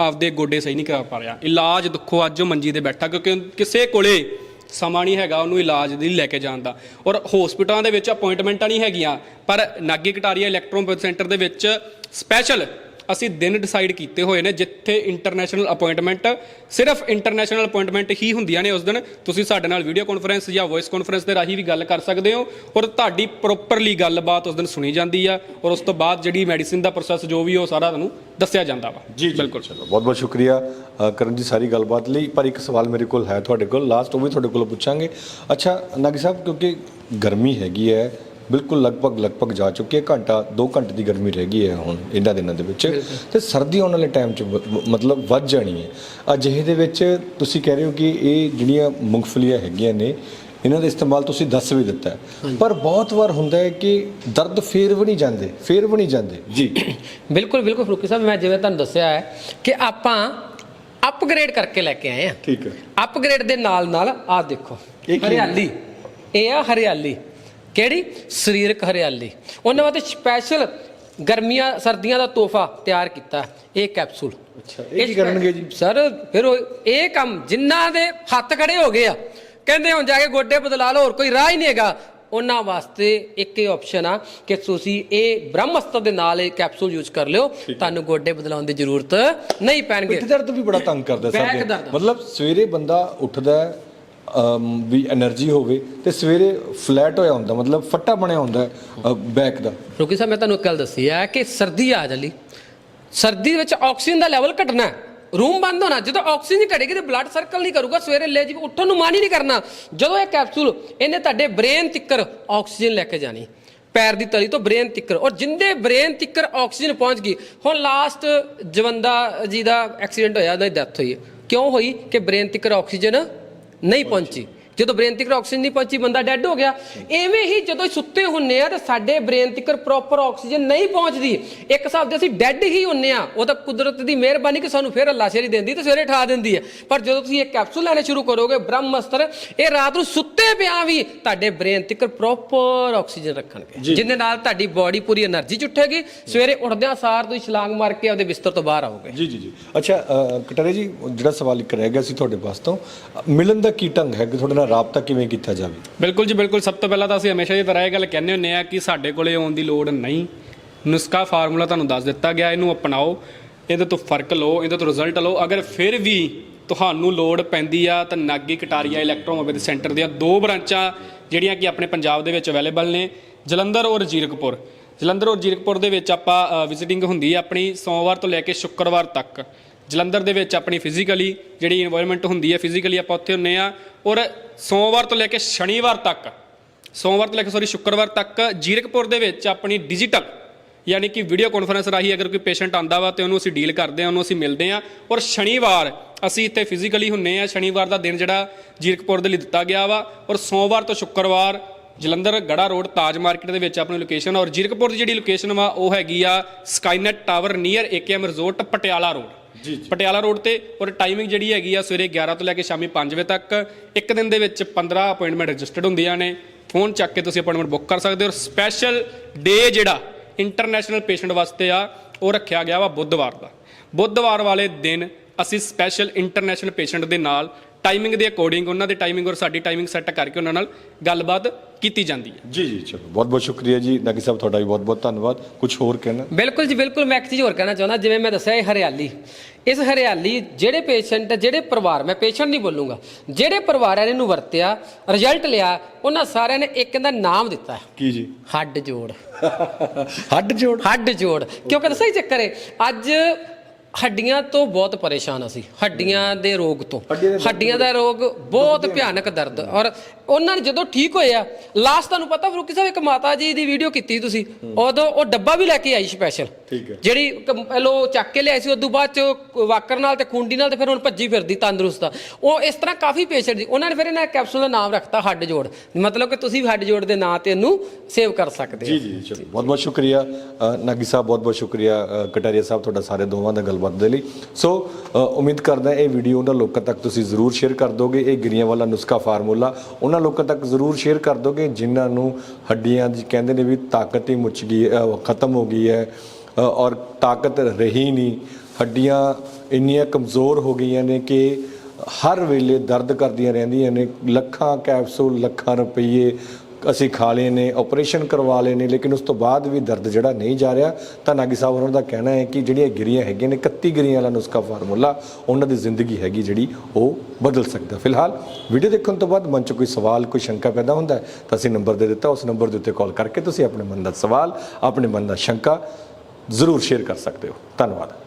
ਆਪਦੇ ਗੋਡੇ ਸਹੀ ਨਹੀਂ ਕਰਾ ਪਾ ਰਿਹਾ। ਇਲਾਜ ਦੁੱਖੋ, ਅੱਜ ਮੰਜੀ ਤੇ ਬੈਠਾ, ਕਿਉਂਕਿ ਕਿਸੇ ਕੋਲੇ ਸਮਾਂ ਨਹੀਂ ਹੈਗਾ ਉਹਨੂੰ ਇਲਾਜ ਲਈ ਲੈ ਕੇ ਜਾਣ ਦਾ। ਔਰ ਹਸਪੀਟਲਾਂ ਦੇ ਵਿੱਚ ਅਪਾਇੰਟਮੈਂਟਾਂ ਨਹੀਂ ਹੈਗੀਆਂ, ਪਰ ਨਾਗੀ ਕਟਾਰੀਆ ਇਲੈਕਟ੍ਰੋਪੈਥ ਸੈਂਟਰ ਦੇ ਵਿੱਚ ਸਪੈਸ਼ਲ ਅਸੀਂ ਦਿਨ ਡਿਸਾਈਡ ਕੀਤੇ ਹੋਏ ਨੇ ਜਿੱਥੇ ਇੰਟਰਨੈਸ਼ਨਲ ਅਪਾਇੰਟਮੈਂਟ ਸਿਰਫ ਇੰਟਰਨੈਸ਼ਨਲ ਅਪਾਇੰਟਮੈਂਟ ਹੀ ਹੁੰਦੀਆਂ ਨੇ ਉਸ ਦਿਨ। ਤੁਸੀਂ ਸਾਡੇ ਨਾਲ ਵੀਡੀਓ ਕਾਨਫਰੰਸ ਜਾਂ ਵੌਇਸ ਕਾਨਫਰੰਸ ਦੇ ਰਾਹੀਂ ਵੀ ਗੱਲ ਕਰ ਸਕਦੇ ਹੋ ਔਰ ਤੁਹਾਡੀ ਪ੍ਰੋਪਰਲੀ ਗੱਲਬਾਤ ਉਸ ਦਿਨ ਸੁਣੀ ਜਾਂਦੀ ਆ ਔਰ ਉਸ ਤੋਂ ਬਾਅਦ ਜਿਹੜੀ ਮੈਡੀਸਿਨ ਦਾ ਪ੍ਰੋਸੈਸ ਜੋ ਵੀ ਉਹ ਸਾਰਾ ਤੁਹਾਨੂੰ ਦੱਸਿਆ ਜਾਂਦਾ ਵਾ। ਬਿਲਕੁਲ। ਚਲੋ ਬਹੁਤ ਬਹੁਤ ਸ਼ੁਕਰੀਆ ਕਰਨ ਜੀ ਸਾਰੀ ਗੱਲਬਾਤ ਲਈ। ਪਰ ਇੱਕ ਸਵਾਲ ਮੇਰੇ ਕੋਲ ਹੈ ਤੁਹਾਡੇ ਕੋਲ ਲਾਸਟ ਉਹ ਵੀ ਤੁਹਾਡੇ ਕੋਲ ਪੁੱਛਾਂਗੇ। ਅੱਛਾ ਨਾਗੀ ਸਾਹਿਬ ਕਿਉਂਕਿ ਗਰਮੀ ਹੈਗੀ ਹੈ ਬਿਲਕੁਲ ਲਗਭਗ ਲਗਭਗ ਜਾ ਚੁੱਕੀ ਹੈ। ਘੰਟਾ 2 ਘੰਟੇ ਦੀ ਗਰਮੀ ਰਹਿ ਗਈ ਹੈ ਹੁਣ ਇਹਨਾਂ ਦਿਨਾਂ ਦੇ ਵਿੱਚ। ਤੇ ਸਰਦੀ ਆਉਣ ਵਾਲੇ ਟਾਈਮ 'ਚ ਮਤਲਬ ਵੱਧ ਜਾਣੀ ਹੈ। ਅਜਿਹੇ ਦੇ ਵਿੱਚ ਤੁਸੀਂ ਕਹਿ ਰਹੇ ਹੋ ਕਿ ਇਹ ਜਿਹੜੀਆਂ ਮੂੰਗਫਲੀਆਂ ਹੈਗੀਆਂ ਨੇ ਇਹਨਾਂ ਦਾ ਇਸਤੇਮਾਲ ਤੁਸੀਂ ਦੱਸ ਵੀ ਦਿੱਤਾ ਪਰ ਬਹੁਤ ਵਾਰ ਹੁੰਦਾ ਹੈ ਕਿ ਦਰਦ ਫੇਰ ਵੀ ਨਹੀਂ ਜਾਂਦੇ ਫੇਰ ਵੀ ਨਹੀਂ ਜਾਂਦੇ। ਜੀ। ਬਿਲਕੁਲ ਬਿਲਕੁਲ ਫਰੂਕੀ ਸਾਹਿਬ ਮੈਂ ਜਿਵੇਂ ਤੁਹਾਨੂੰ ਦੱਸਿਆ ਹੈ ਕਿ ਆਪਾਂ ਅਪਗ੍ਰੇਡ ਕਰਕੇ ਲੈ ਕੇ ਆਏ ਆ ਠੀਕ ਹੈ। ਅਪਗ੍ਰੇਡ ਦੇ ਨਾਲ ਨਾਲ ਆਹ ਦੇਖੋ? ਹਰਿਆਲੀ। ਇਹ ਆ ਹਰਿਆਲੀ। ਕਿਹੜੀ? ਸਰੀਰਕ ਹਰਿਆਲੀ। ਉਹਨਾਂ ਵਾਸਤੇ ਸਪੈਸ਼ਲ ਗਰਮੀਆਂ ਸਰਦੀਆਂ ਦਾ ਤੋਹਫਾ ਤਿਆਰ ਕੀਤਾ। ਇਹ ਕੈਪਸੂਲ ਅੱਛਾ, ਇਹ ਕੀ ਕਰਨਗੇ ਜੀ? ਸਰ ਫਿਰ ਉਹ- ਇਹ ਕੰਮ ਜਿਨ੍ਹਾਂ ਦੇ ਹੱਥ ਖੜੇ ਹੋ ਗਏ ਆ ਕਹਿੰਦੇ ਹੁਣ ਜਾ ਕੇ ਗੋਡੇ ਬਦਲਾ ਲਓ ਹੋਰ ਕੋਈ ਰਾਹ ਹੀ ਨਹੀਂ ਹੈਗਾ। ਉਹਨਾਂ ਵਾਸਤੇ ਇੱਕ ਹੀ ਆਪਸ਼ਨ ਆ ਕਿ ਤੁਸੀਂ ਇਹ ਬ੍ਰਹਮਸਤਰ ਦੇ ਨਾਲ ਇਹ ਕੈਪਸੂਲ ਯੂਜ਼ ਕਰ ਲਿਓ। ਤੁਹਾਨੂੰ ਗੋਡੇ ਬਦਲਾਉਣ ਦੀ ਜ਼ਰੂਰਤ ਨਹੀਂ ਪੈਣਗੇ। ਪਿੱਠ ਦਰਦ ਵੀ ਬੜਾ ਤੰਗ ਕਰਦਾ ਦਰਦ। ਮਤਲਬ ਸਵੇਰੇ ਬੰਦਾ ਉੱਠਦਾ ਵੀ એનર્ਜੀ ਹੋਵੇ ਤੇ ਸਵੇਰੇ ਫਲੈਟ ਹੋਇਆ ਹੁੰਦਾ, ਮਤਲਬ ਫੱਟਾ ਬਣਿਆ ਹੁੰਦਾ ਬੈਕ ਦਾ। ਰੋਕੀ ਸਾਹਿਬ, ਮੈਂ ਤੁਹਾਨੂੰ ਇੱਕ ਗੱਲ ਦੱਸੀ ਆ ਕਿ ਸਰਦੀ ਆ ਜਲੀ। ਸਰਦੀ ਵਿੱਚ ਆਕਸੀਜਨ ਦਾ ਲੈਵਲ ਘਟਣਾ ਰੂਮ ਬੰਦ ਹੋਣਾ, ਜਦੋਂ ਆਕਸੀਜਨ ਘਟੇਗੀ ਤੇ ਬਲੱਡ ਸਰਕਲ ਨਹੀਂ ਕਰੂਗਾ, ਸਵੇਰੇ ਲੈ ਜੀ ਉੱਠਣ ਨੂੰ ਮਨ ਹੀ ਨਹੀਂ ਕਰਨਾ। ਜਦੋਂ ਇਹ ਕੈਪਸੂਲ ਇਹਨੇ ਤੁਹਾਡੇ ਬ੍ਰੇਨ ਤਿੱਕਰ ਆਕਸੀਜਨ ਲੈ ਕੇ ਜਾਣੀ, ਪੈਰ ਦੀ ਤਲੀ ਤੋਂ ਬ੍ਰੇਨ ਤਿੱਕਰ। ਔਰ ਜਿੰਦੇ ਬ੍ਰੇਨ ਤਿੱਕਰ ਆਕਸੀਜਨ ਪਹੁੰਚ ਗਈ, ਹੁਣ ਲਾਸਟ ਜਵੰਦਾ ਜੀ ਦਾ ਐਕਸੀਡੈਂਟ ਹੋਇਆ, ਉਹਦੀ ਡੈਥ ਹੋਈ। ਕਿਉਂ ਹੋਈ? ਕਿ ਬ੍ਰੇਨ ਤਿੱਕਰ ਆਕਸੀਜਨ ਨਹੀਂ ਪਹੁੰਚੀ। ਜਦੋਂ ਬ੍ਰੇਨ ਤੱਕ ਆਕਸੀਜਨ ਨਹੀਂ ਪਹੁੰਚੀ ਬੰਦਾ ਡੈੱਡ ਹੋ ਗਿਆ। ਐਵੇਂ ਹੀ ਜਦੋਂ ਸੁੱਤੇ ਹੁੰਨੇ ਆ ਤੇ ਸਾਡੇ ਬ੍ਰੇਨ ਤੱਕ ਪ੍ਰੋਪਰ ਆਕਸੀਜਨ ਨਹੀਂ ਪਹੁੰਚਦੀ। ਇੱਕ ਹਿਸਾਬ ਦੇ ਅਸੀਂ ਡੈੱਡ ਹੀ ਹੁੰਨੇ ਆ। ਉਹ ਤਾਂ ਕੁਦਰਤ ਦੀ ਮਿਹਰਬਾਨੀ ਕਿ ਸਾਨੂੰ ਫੇਰ ਅੱਲਾ ਸ਼ੇਰੀ ਦਿੰਦੀ ਤੇ ਸਵੇਰੇ ਠਾ ਦਿੰਦੀ ਹੈ ਪਰ ਜਦੋਂ ਤੁਸੀਂ ਇਹ ਕੈਪਸੂਲ ਲੈਣੇ ਸ਼ੁਰੂ ਕਰੋਗੇ ਬ੍ਰਹਮ ਬ੍ਰਹਮਸਤਰ ਇਹ ਰਾਤ ਨੂੰ ਸੁੱਤੇ ਪਿਆ ਵੀ ਤੁਹਾਡੇ ਬ੍ਰੇਨ ਤੱਕ ਪ੍ਰੋਪਰ ਆਕਸੀਜਨ ਰੱਖਣਗੇ। ਜਿਹਦੇ ਨਾਲ ਤੁਹਾਡੀ ਬਾਡੀ ਪੂਰੀ એનર્ਜੀ ਚ ਉੱਠੇਗੀ ਸਵੇਰੇ ਉੱਠਦਿਆਂ ਸਾਰ ਤੁਸੀਂ ਛਲਾਂਗ ਮਾਰ ਕੇ ਆਪਦੇ ਬਿਸਤਰ ਤੋਂ ਬਾਹਰ ਆਓਗੇ। ਜੀ ਜੀ ਜੀ। ਅੱਛਾ ਕਟਰੇ ਜੀ ਜਿਹੜਾ ਸਵਾਲ ਇੱਕ ਰਹਿ ਗਿਆ ਸੀ ਤੁਹਾਡੇ ਵਾਸਤੇ ਮਿਲਣ ਦਾ ਕੀ ਢੰਗ ਹੈ? ਕਿ ਤੁਹਾਡੇ ਨਾਲ ਰਾਬਤਾ ਕਿਵੇਂ ਕੀਤਾ ਜਾਵੇ? ਬਿਲਕੁਲ ਜੀ, ਬਿਲਕੁਲ। ਸਭ ਤੋਂ ਪਹਿਲਾਂ ਤਾਂ ਅਸੀਂ ਹਮੇਸ਼ਾ ਹੀ ਤਰ੍ਹਾਂ ਇਹ ਗੱਲ ਕਹਿੰਦੇ ਹੁੰਨੇ ਆ ਕਿ ਸਾਡੇ ਕੋਲੇ ਆਉਣ ਦੀ ਲੋੜ ਨਹੀਂ। ਨੁਸਖਾ ਫਾਰਮੂਲਾ ਤੁਹਾਨੂੰ ਦੱਸ ਦਿੱਤਾ ਗਿਆ, ਇਹਨੂੰ ਅਪਣਾਓ। ਇਹਦੇ ਤੋਂ ਫ਼ਰਕ ਲਓ, ਇਹਦੇ ਤੋਂ ਰਿਜ਼ਲਟ ਲਓ। ਅਗਰ ਫਿਰ ਵੀ ਤੁਹਾਨੂੰ ਲੋੜ ਪੈਂਦੀ ਆ, ਤਾਂ ਨਾਗੀ, ਕਟਾਰੀਆ ਇਲੈਕਟ੍ਰੋਮੋਬਿਲ ਸੈਂਟਰ ਦੀਆਂ ਦੋ ਬ੍ਰਾਂਚਾਂ, ਜਿਹੜੀਆਂ ਕਿ ਆਪਣੇ ਪੰਜਾਬ ਦੇ ਵਿੱਚ ਅਵੇਲੇਬਲ ਨੇ, ਜਲੰਧਰ ਔਰ ਜੀਰਕਪੁਰ। ਜਲੰਧਰ ਔਰ ਜੀਰਕਪੁਰ ਦੇ ਵਿੱਚ ਆਪਾਂ ਵਿਜ਼ਿਟਿੰਗ ਹੁੰਦੀ ਹੈ ਆਪਣੀ, ਸੋਮਵਾਰ ਤੋਂ ਲੈ ਕੇ ਸ਼ੁੱਕਰਵਾਰ ਤੱਕ। ਜਲੰਧਰ ਦੇ ਵਿੱਚ ਆਪਣੀ ਫਿਜ਼ੀਕਲੀ ਜਿਹੜੀ ਇਨਵਾਇਰਨਮੈਂਟ ਹੁੰਦੀ ਹੈ ਫਿਜ਼ੀਕਲੀ ਆਪਾਂ ਉੱਥੇ ਹੁੰਨੇ ਆ ਔਰ ਸੋਮਵਾਰ ਤੋਂ ਲੈ ਕੇ ਸ਼ਨੀਵਾਰ ਤੱਕ, ਸੋਮਵਾਰ ਤੋਂ ਲੈ ਕੇ ਸੌਰੀ ਸ਼ੁੱਕਰਵਾਰ ਤੱਕ ਜੀਰਕਪੁਰ ਦੇ ਵਿੱਚ ਆਪਣੀ ਡਿਜੀਟਲ ਯਾਨੀ ਕਿ ਵੀਡੀਓ ਕਾਨਫਰੰਸ ਰਾਹੀਂ ਅਗਰ ਕੋਈ ਪੇਸ਼ੈਂਟ ਆਂਦਾ ਵਾ ਤੇ ਉਹਨੂੰ ਅਸੀਂ ਡੀਲ ਕਰਦੇ ਆ ਉਹਨੂੰ ਅਸੀਂ ਮਿਲਦੇ ਆ ਔਰ ਸ਼ਨੀਵਾਰ ਅਸੀਂ ਇੱਥੇ ਫਿਜ਼ੀਕਲੀ ਹੁੰਨੇ ਆ ਸ਼ਨੀਵਾਰ ਦਾ ਦਿਨ ਜਿਹੜਾ ਜੀਰਕਪੁਰ ਦੇ ਲਈ ਦਿੱਤਾ ਗਿਆ ਵਾ ਔਰ ਸੋਮਵਾਰ ਤੋਂ ਸ਼ੁੱਕਰਵਾਰ ਜਲੰਧਰ ਗੜਾ ਰੋਡ ਤਾਜ ਮਾਰਕੀਟ ਦੇ ਵਿੱਚ ਆਪਣੀ ਲੋਕੇਸ਼ਨ ਔਰ ਜੀਰਕਪੁਰ ਦੀ ਜਿਹੜੀ ਲੋਕੇਸ਼ਨ ਵਾ ਉਹ ਹੈਗੀ ਆ Skynet tower near AKM resort Patiala road Patiala road ਤੇ ਔਰ ਟਾਈਮਿੰਗ ਜਿਹੜੀ ਹੈਗੀ ਆ ਸਵੇਰੇ 11 ਤੋਂ ਲੈ ਕੇ ਸ਼ਾਮੀ 5 ਵਜੇ ਤੱਕ। ਇੱਕ ਦਿਨ ਦੇ ਵਿੱਚ 15 ਅਪਾਇੰਟਮੈਂਟ ਰਜਿਸਟਰਡ ਹੁੰਦੀਆਂ ਨੇ। ਫੋਨ ਚੱਕ ਕੇ ਤੁਸੀਂ ਅਪਾਇੰਟਮੈਂਟ ਬੁੱਕ ਕਰ ਸਕਦੇ ਹੋ। ਔਰ ਸਪੈਸ਼ਲ ਡੇ ਜਿਹੜਾ ਇੰਟਰਨੈਸ਼ਨਲ ਪੇਸ਼ੈਂਟ ਵਾਸਤੇ ਆ, ਉਹ ਰੱਖਿਆ ਗਿਆ ਵਾ ਬੁੱਧਵਾਰ ਦਾ। ਬੁੱਧਵਾਰ ਵਾਲੇ ਦਿਨ ਅਸੀਂ ਸਪੈਸ਼ਲ ਇੰਟਰਨੈਸ਼ਨਲ ਪੇਸ਼ੈਂਟ ਦੇ ਨਾਲ ਟਾਈਮਿੰਗ ਦੇ ਅਕੋਰਡਿੰਗ ਉਹਨਾਂ ਦੇ ਟਾਈਮਿੰਗ ਔਰ ਸਾਡੀ ਟਾਈਮਿੰਗ ਸੈੱਟ ਕਰਕੇ ਉਹਨਾਂ ਨਾਲ ਗੱਲਬਾਤ ਕੀਤੀ ਜਾਂਦੀ ਹੈ। ਜੀ ਜੀ ਚਲੋ। ਬਹੁਤ ਬਹੁਤ ਸ਼ੁਕਰੀਆ ਜੀ। ਨਾਗੀ ਸਾਹਿਬ ਤੁਹਾਡਾ ਵੀ ਬਹੁਤ ਬਹੁਤ ਧੰਨਵਾਦ। ਕੁਝ ਹੋਰ ਕਹਿਣਾ? ਬਿਲਕੁਲ ਜੀ ਬਿਲਕੁਲ ਮੈਂ ਇੱਕ ਚੀਜ਼ ਹੋਰ ਕਹਿਣਾ ਚਾਹੁੰਦਾ। ਜਿਵੇਂ ਮੈਂ ਦੱਸਿਆ ਇਹ ਹਰਿਆਲੀ। ਇਸ ਹਰਿਆਲੀ ਜਿਹੜੇ ਪੇਸ਼ੈਂਟ ਜਿਹੜੇ ਪਰਿਵਾਰ ਮੈਂ ਪੇਸ਼ੈਂਟ ਨਹੀਂ ਬੋਲੂੰਗਾ। ਜਿਹੜੇ ਪਰਿਵਾਰਾਂ ਨੇ ਇਹਨੂੰ ਵਰਤਿਆ ਰਿਜ਼ਲਟ ਲਿਆ ਉਹਨਾਂ ਸਾਰਿਆਂ ਨੇ ਇੱਕ ਇਹਦਾ ਨਾਮ ਦਿੱਤਾ ਹੈ, ਕੀ ਜੀ? ਹੱਡ ਜੋੜ। ਹੱਡ ਜੋੜ? ਹੱਡ ਜੋੜ। ਕਿਉਂਕਿ ਦੱਸਾਂ ਹੀ ਚੱਕਰ ਹੈ ਅੱਜ ਹੱਡੀਆਂ ਤੋਂ ਬਹੁਤ ਪਰੇਸ਼ਾਨ ਅਸੀਂ ਹੱਡੀਆਂ ਦੇ ਰੋਗ ਤੋਂ। ਹੱਡੀਆਂ ਦੇ ਰੋਗ ਬਹੁਤ ਭਿਆਨਕ ਦਰਦ ਔਰ ਉਹਨਾਂ ਨੇ ਜਦੋਂ ਠੀਕ ਹੋਇਆ ਲਾਸਟ ਤੁਹਾਨੂੰ ਪਤਾ ਫਰੂਕੀ ਸਾਹਿਬ ਇੱਕ ਮਾਤਾ ਜੀ ਦੀ ਵੀਡੀਓ ਕੀਤੀ ਤੁਸੀਂ। ਉਦੋਂ ਉਹ ਡੱਬਾ ਵੀ ਲੈ ਕੇ ਆਈ ਸਪੈਸ਼ਲ ਠੀਕ ਹੈ। ਜਿਹੜੀ ਲੋ ਚੱਕ ਕੇ ਲਿਆਈ ਸੀ ਉਦੋਂ ਬਾਅਦ ਚ ਵਾਕਰ ਨਾਲ ਤੇ ਖੁੰਡੀ ਨਾਲ ਤੇ ਫਿਰ ਹੁਣ ਭੱਜੀ ਫਿਰਦੀ ਤੰਦਰੁਸਤ ਆ। ਉਹ ਇਸ ਤਰ੍ਹਾਂ ਕਾਫੀ ਪੇਸ਼ੈਂਟ ਸੀ। ਉਹਨਾਂ ਨੇ ਫਿਰ ਇਹਨਾਂ ਕੈਪਸੂਲ ਦਾ ਨਾਮ ਰੱਖਤਾ ਹੱਡ ਜੋੜ। ਮਤਲਬ ਕਿ ਤੁਸੀਂ ਹੱਡ ਜੋੜ ਦੇ ਨਾਂ ਤੇ ਇਹਨੂੰ ਸੇਵ ਕਰ ਸਕਦੇ ਹੋ। ਜੀ ਜੀ ਚਲੋ ਬਹੁਤ ਬਹੁਤ ਸ਼ੁਕਰੀਆ ਨਾਗੀ ਸਾਹਿਬ ਬਹੁਤ ਬਹੁਤ ਸ਼ੁਕਰੀਆ ਕਟਾਰੀਆ ਸਾਹਿਬ ਤੁਹਾਡਾ ਸਾਰੇ ਦੋਵਾਂ ਦਾ ਗੱਲਬਾਤ ਦੇ ਲਈ। ਸੋ ਉਮੀਦ ਕਰਦਾ ਇਹ ਵੀਡੀਓ ਉਹਨਾਂ ਲੋਕਾਂ ਤੱਕ ਤੁਸੀਂ ਜ਼ਰੂਰ ਸ਼ੇਅਰ ਕਰ ਦੋਗੇ। ਇਹ ਗਿਰੀਆਂ ਵਾਲਾ ਨੁਸਖਾ ਫਾਰਮੂਲਾ ਉਹਨਾਂ ਉਹਨਾਂ ਲੋਕਾਂ ਤੱਕ ਜ਼ਰੂਰ ਸ਼ੇਅਰ ਕਰ ਦੋਗੇ, ਜਿਨ੍ਹਾਂ ਨੂੰ ਹੱਡੀਆਂ ਦੀ ਕਹਿੰਦੇ ਨੇ ਵੀ ਤਾਕਤ ਹੀ ਮੁੱਚ ਗਈ ਖਤਮ ਹੋ ਗਈ ਹੈ ਔਰ ਤਾਕਤ ਰਹੀ ਨਹੀਂ। ਹੱਡੀਆਂ ਇੰਨੀਆਂ ਕਮਜ਼ੋਰ ਹੋ ਗਈਆਂ ਨੇ ਕਿ ਹਰ ਵੇਲੇ ਦਰਦ ਕਰਦੀਆਂ ਰਹਿੰਦੀਆਂ ਨੇ। ਲੱਖਾਂ ਕੈਪਸੂਲ, ਲੱਖਾਂ ਰੁਪਏ ਅਸੀਂ ਖਾ ਲਏ ਨੇ ਆਪਰੇਸ਼ਨ ਕਰਵਾ ਲਏ ਨੇ, ਲੇਕਿਨ ਉਸ ਤੋਂ ਬਾਅਦ ਵੀ ਦਰਦ ਜਿਹੜਾ ਨਹੀਂ ਜਾ ਰਿਹਾ, ਤਾਂ ਨਾਗੀ ਸਾਹਿਬ ਉਹਨਾਂ ਦਾ ਕਹਿਣਾ ਹੈ ਕਿ ਜਿਹੜੀਆਂ ਗਿਰੀਆਂ ਹੈਗੀਆਂ ਨੇ 31 ਗਿਰੀਆਂ ਵਾਲਾ ਨੁਸਖਾ ਫਾਰਮੂਲਾ, ਉਹਨਾਂ ਦੀ ਜ਼ਿੰਦਗੀ ਹੈਗੀ ਜਿਹੜੀ ਉਹ ਬਦਲ ਸਕਦਾ। ਫਿਲਹਾਲ ਵੀਡੀਓ ਦੇਖਣ ਤੋਂ ਬਾਅਦ ਮਨ 'ਚ ਕੋਈ ਸਵਾਲ, ਕੋਈ ਸ਼ੰਕਾ ਪੈਦਾ ਹੁੰਦਾ ਤਾਂ ਅਸੀਂ ਨੰਬਰ ਦੇ ਦਿੱਤਾ, ਉਸ ਨੰਬਰ ਦੇ ਉੱਤੇ ਕਾਲ ਕਰਕੇ ਤੁਸੀਂ ਆਪਣੇ ਮਨ ਦਾ ਸਵਾਲ, ਆਪਣੇ ਮਨ ਦਾ ਸ਼ੰਕਾ ਜ਼ਰੂਰ ਸ਼ੇਅਰ ਕਰ ਸਕਦੇ ਹੋ। ਧੰਨਵਾਦ।